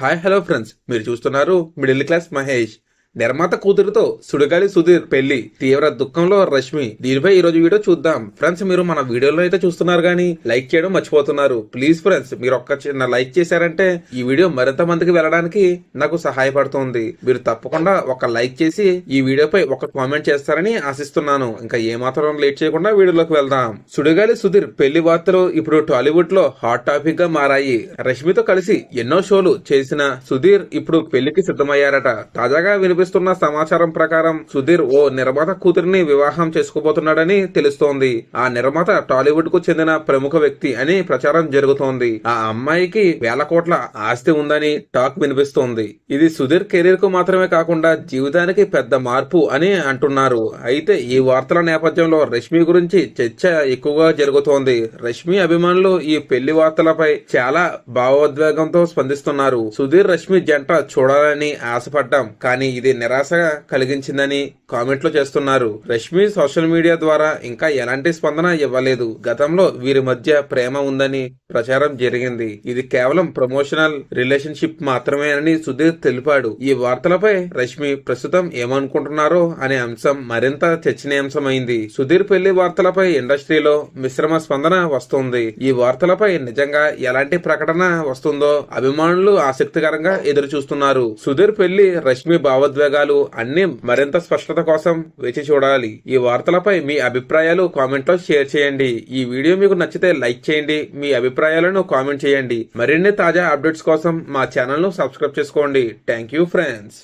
Hi hello friends మీరు చూస్తున్నారు middle class Mahesh నిర్మాత కూతురుతో సుడిగాలి సుధీర్ పెళ్ళి తీవ్ర దుఃఖంలో రష్మి. దీనిపై ఈ రోజు వీడియో చూద్దాం. ఫ్రెండ్స్ మీరు మన వీడియోలో అయితే చూస్తున్నారు కానీ లైక్ చేయడం మర్చిపోతున్నారు. ప్లీజ్ ఫ్రెండ్స్ మీరు ఒక్క చిన్న లైక్ చేశారంటే ఈ వీడియో మరింత మందికి వెళ్ళడానికి నాకు సహాయపడుతుంది. మీరు తప్పకుండా ఒక లైక్ చేసి ఈ వీడియోపై ఒక కామెంట్ చేస్తారని ఆశిస్తున్నాను. ఇంకా ఏమాత్రం లేట్ చేయకుండా వీడియోలోకి వెళ్దాం. సుడిగాలి సుధీర్ పెళ్ళి వార్తలు ఇప్పుడు టాలీవుడ్లో హాట్ టాపిక్గా మారాయి. రష్మితో కలిసి ఎన్నో షోలు చేసిన సుధీర్ ఇప్పుడు పెళ్ళికి సిద్ధమయ్యారట. తాజాగా వినిపిస్తున్న సమాచారం ప్రకారం సుధీర్ ఓ నిర్మాత కూతురిని వివాహం చేసుకోబోతున్నాడని తెలుస్తోంది. ఆ నిర్మాత టాలీవుడ్కు చెందిన ప్రముఖ వ్యక్తి అని ప్రచారం జరుగుతోంది. ఆ అమ్మాయికి వేల కోట్ల ఆస్తి ఉందని టాక్ వినిపిస్తోంది. ఇది సుధీర్ కెరీర్కు మాత్రమే కాకుండా జీవితానికి పెద్ద మార్పు అని అంటున్నారు. అయితే ఈ వార్తల నేపథ్యంలో రష్మి గురించి చర్చ ఎక్కువగా జరుగుతోంది. రష్మి అభిమానులు ఈ పెళ్ళి వార్తలపై చాలా భావోద్వేగంతో స్పందిస్తున్నారు. సుధీర్ రష్మి జంట చూడాలని ఆశపడ్డాం. కానీ ఇది నిరాశ కలిగించిందని కామెంట్లు చేస్తున్నారు. రష్మి సోషల్ మీడియా ద్వారా ఇంకా ఎలాంటి స్పందన ఇవ్వలేదు. గతంలో వీరి మధ్య ప్రేమ ఉందని ప్రచారం జరిగింది. ఇది కేవలం ప్రమోషనల్ రిలేషన్షిప్ మాత్రమే అని సుధీర్ తెలిపాడు. ఈ వార్తలపై రష్మి ప్రస్తుతం ఏమనుకుంటున్నారో అనే అంశం మరింత చర్చనీయాంశమైంది. సుధీర్ పెళ్ళి వార్తలపై ఇండస్ట్రీలో మిశ్రమ స్పందన వస్తుంది. ఈ వార్తలపై నిజంగా ఎలాంటి ప్రకటన వస్తుందో అభిమానులు ఆసక్తికరంగా ఎదురు చూస్తున్నారు సుధీర్ పెళ్ళి రష్మి భావోద్వేగాలు అన్ని మరింత స్పష్టత కోసం వేచి చూడాలి. ఈ వార్తలపై మీ అభిప్రాయాలు కామెంట్లో షేర్ చేయండి. ఈ వీడియో మీకు నచ్చితే లైక్ చేయండి. మీ అభిప్రాయాలను కామెంట్ చేయండి. మరిన్ని తాజా అప్డేట్స్ కోసం మా ఛానల్ను సబ్స్క్రైబ్ చేసుకోండి. Thank you friends.